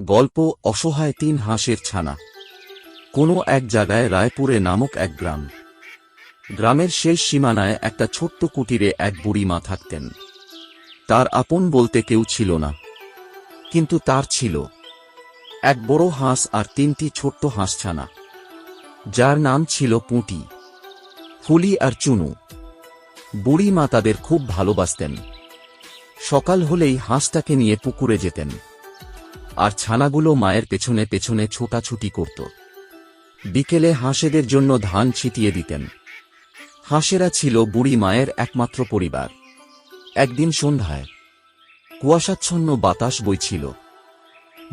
গল্প অসহায় তিন হাঁসের ছানা। কোনো এক জায়গায় রায়পুরে নামক এক গ্রাম। গ্রামের শেষ সীমানায় একটা ছোট্ট কুটিরে এক বুড়ি মা থাকতেন। তার আপন বলতে কেউ ছিল না। কিন্তু তার ছিল। এক বড় হাঁস আর তিনটি ছোট্ট হাঁসছানা যার নাম ছিল পুঁটি, ফুলি আর চুনু। বুড়ি মা তাদের খুব ভালোবাসতেন। সকাল হলেই হাঁসটাকে নিয়ে পুকুরে যেতেন। আর ছানাগুলো মায়ের পেছনে পেছনে ছোটাছুটি করত। বিকেলে হাঁসেদের জন্য ধান ছিটিয়ে দিতেন। হাঁসেরা ছিল বুড়ি মায়ের একমাত্র পরিবার। একদিন সন্ধ্যায় কুয়াশাচ্ছন্ন বাতাস বইছিল।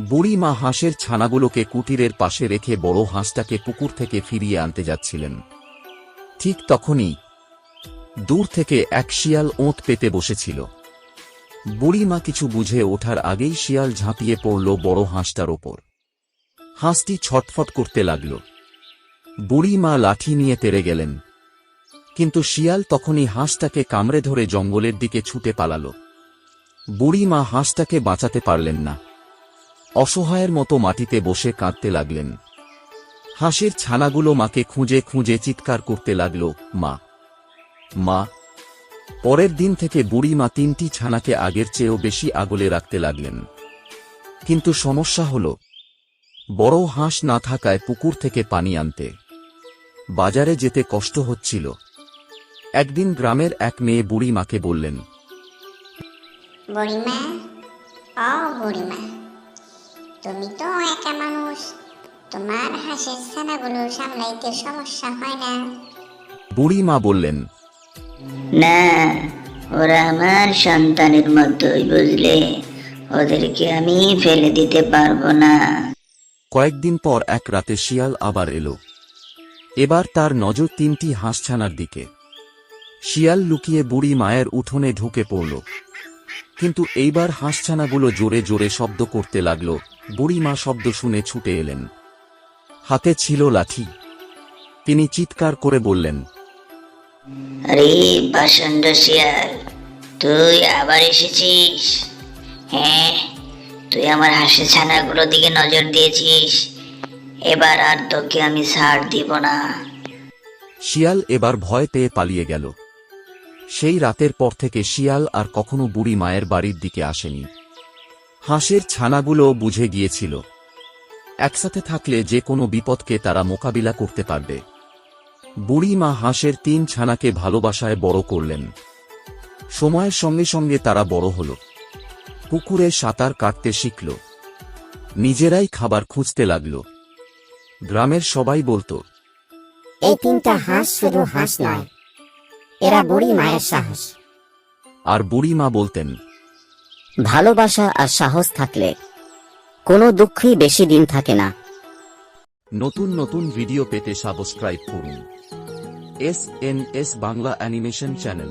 বুড়ি মা হাঁসের ছানাগুলোকে কুটিরের পাশে রেখে বড় হাঁসটাকে পুকুর থেকে ফিরিয়ে আনতে যাচ্ছিলেন। ঠিক তখনই দূর থেকে এক শিয়াল ওঁত পেতে বসেছিল। বুড়ি মা কিছু বুঝে ওঠার আগেই শিয়াল ঝাঁপিয়ে পড়ল বড় হাঁসটার ওপর। হাঁসটি ছটফট করতে লাগল। বুড়ি মা লাঠি নিয়ে তেড়ে গেলেন। কিন্তু শিয়াল তখনই হাঁসটাকে কামড়ে ধরে জঙ্গলের দিকে ছুটে পালাল। বুড়ি মা হাঁসটাকে বাঁচাতে পারলেন না। অসহায়ের মতো মাটিতে বসে কাঁদতে লাগলেন। হাঁসের ছানাগুলো মাকে খুঁজে খুঁজে চিৎকার করতে লাগল, মা মা পরের দিন থেকে বুড়ি মা তিনটি ছানাকে আগের চেয়েও বেশি আগলে রাখতে লাগলেন। কিন্তু সমস্যা হল বড় হাঁস না থাকায় পুকুর থেকে পানি আনতে। বাজারে যেতে কষ্ট হচ্ছিল। একদিন গ্রামের এক মেয়ে বুড়ি মাকে বললেন বুড়িমা ও বুড়িমা তুমি তো একা মানুষ। তোমার হাঁসের ছানাগুলো সামলাইতে সমস্যা হয় না। বুড়ি মা বললেন না, ওরা আমার সন্তানের মতোই বুঝলে। ওদেরকে আমি ফেলে দিতে পারব না। কয়েকদিন পর এক রাতে শিয়াল আবার এলো। এবার তার নজর তিনটি হাঁসছানার দিকে। শিয়াল লুকিয়ে বুড়ি মায়ের উঠোনে ঢুকে পড়ল। কিন্তু এইবার হাঁসছানাগুলো জোরে জোরে শব্দ করতে লাগল। বুড়ি মা শব্দ শুনে ছুটে এলেন। হাতে ছিল লাঠি। তিনি চিৎকার করে বললেন আরে শিয়াল তুই আবার এসেছিস? হ্যাঁ তুই আমার হাসি ছানাগুলোর দিকে নজর দিয়েছিস। এবার আর তোকে আমি ছাড় দিব না। শিয়াল এবার ভয় পেয়ে পালিয়ে গেল। সেই রাতের পর থেকে শিয়াল আর কখনো বুড়ি মায়ের বাড়ির দিকে আসেনি। হাঁসের ছানাগুলো বুঝে গিয়েছিল। একসাথে থাকলে যে কোনো বিপদকে তারা মোকাবিলা করতে পারবে। বুড়ি মা হাঁসের তিন ছানাকে ভালোবাসায় বড় করলেন। সময়ের সঙ্গে সঙ্গে তারা বড় হল। পুকুরে সাঁতার কাটতে শিখল। নিজেরাই খাবার খুঁজতে লাগল। গ্রামের সবাই বলতো এই তিনটা হাঁস শুধু হাঁস নয় এরা বুড়ি মায়ের সাহস। আর বুড়ি মা বলতেন ভালোবাসা আর সাহস থাকলে কোনো দুঃখই বেশি দিন থাকে না। নতুন নতুন ভিডিও পেতে সাবস্ক্রাইব করুন। S N S Bangla animation channel